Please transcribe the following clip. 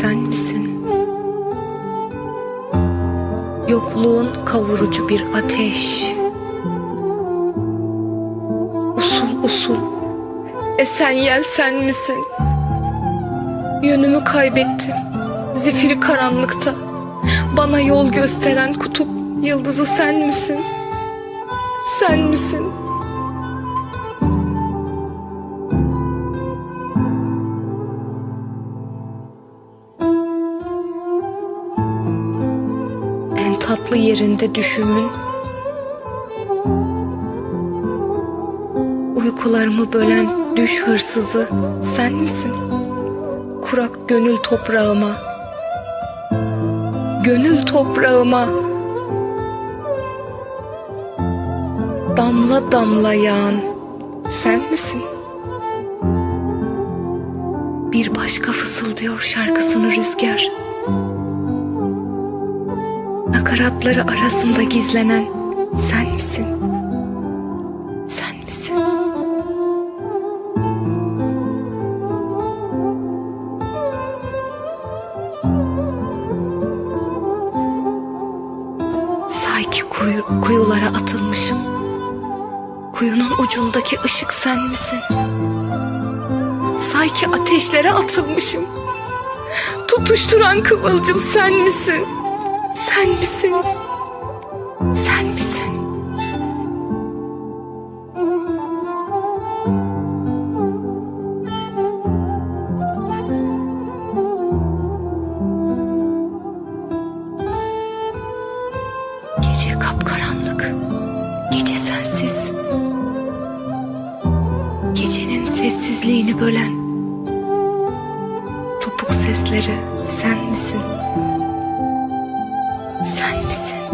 sen misin? Yokluğun kavurucu bir ateş. Usul usul esen yel sen misin? Yönümü kaybettim zifiri karanlıkta. Bana yol gösteren kutup yıldızı sen misin? Sen misin? Tatlı yerinde düşümün Uykularımı bölen düş hırsızı sen misin? Kurak gönül toprağıma Gönül toprağıma Damla damla yağan sen misin? Bir başka fısıldıyor şarkısını rüzgar Nakaratları arasında gizlenen sen misin? Sen misin? Sanki kuyu, kuyulara atılmışım. Kuyunun ucundaki ışık sen misin? Sanki ateşlere atılmışım. Tutuşturan kıvılcım sen misin? Sen misin? Sen misin? Gece kapkaranlık. Gece sensiz. Gecenin sessizliğini bölen topuk sesleri sen misin? Sen misin?